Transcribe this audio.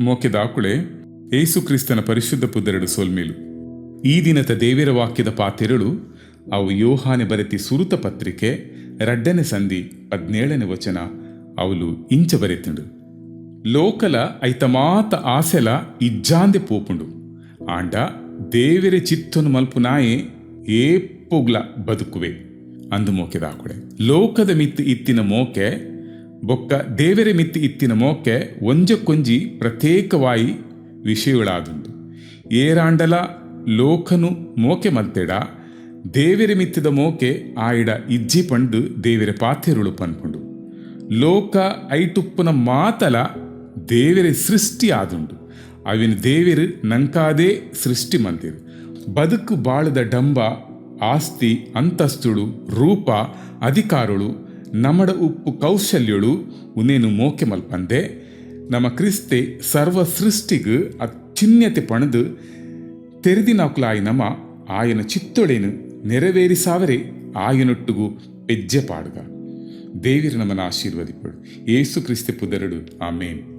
ಮೋಕೆದಾಕುಳೆ ಏಸು ಕ್ರಿಸ್ತನ ಪರಿಶುದ್ಧ ಪುದರಡು ಸೋಲ್ಮೇಲು. ಈ ದಿನದ ದೇವಿರ ವಾಕ್ಯದ ಪಾತೆರಳು, ಅವು ಯೋಹಾನೆ ಬರೆತಿ ಸುರುತ ಪತ್ರಿಕೆ, ರಡ್ಡನೆ ಸಂಧಿ ಹದಿನೇಳನೇ ವಚನ ಅವಳು ಇಂಚ ಬರೆತಿಂಡು. ಲೋಕಲ ಐತ ಮಾತ ಆಸೆಲ ಇಜ್ಜಾಂದೆ ಪೋಪುಂಡು. ಆಂಡ ದೇವೆರೆ ಚಿತ್ತನು ಮಲ್ಪುನಾಯೆ ಏಪ್ಪುಗ್ಲ ಬದುಕುವೆ, ಅಂದು ಮೋಕೆ ದಾಕುಳೆ ಲೋಕದ ಮಿತ್ತು ಇತ್ತಿನ ಮೋಕೆ ಬೊಕ್ಕ ದೇವೆರೆ ಮಿತ್ತಿ ಇತ್ತಿನ ಮೋಕೆ ಒಂಜಕೊಂಜಿ ಪ್ರತ್ಯೇಕವಾಯಿ ವಿಷಯಗಳಾದುಂಡು ಏರಾಂಡಲ ಲೋಕನು ಮೋಕೆ ಮಲ್ತೆಡ, ದೇವೆರೆ ಮಿತ್ತಿದ ಮೋಕೆ ಆಯಿಡ ಇಜ್ಜಿ ಪಂಡು ದೇವೆರೆ ಪಾಥೆರುಳು ಪನ್ಪುಂಡು. ಲೋಕ ಐಟುಪ್ಪುನ ಮಾತಲ ದೇವೆರೆ ಸೃಷ್ಟಿ ಆದುಂಡು ಅವಿನ ದೇವೆರು ನಂಕಾದೇ ಸೃಷ್ಟಿ ಮಂದಿರು ಬದುಕು ಬಾಳದ ಡಂಬ, ಆಸ್ತಿ, ಅಂತಸ್ತುಳು, ರೂಪ ಅಧಿಕಾರಗಳು ನಮಡ ಉಪ್ಪು ಕೌಶಲ್ಯಳು ಉನೇನು ಮೋಕೆ ಮಲ್ಪಂದೆ, ನಮ್ಮ ಕ್ರಿಸ್ತೆ ಸರ್ವ ಸೃಷ್ಟಿಗೂ ಅತ್ಯುನ್ಯತೆ ಪಣದು ತೆರೆದಿನಾಕ್ಲಾಯಿ ನಮ ಆಯನ ಚಿತ್ತೊಳೇನು ನೆರವೇರಿಸಾವರೆ ಆಯನೊಟ್ಟುಗು ಪೆಜ್ಜೆ ಪಾಡುಗ. ದೇವಿರ ನಮನ ಆಶೀರ್ವದಿಪಡು ಏಸು ಕ್ರಿಸ್ತೆ ಪುದರಡು. ಆಮೇನ್.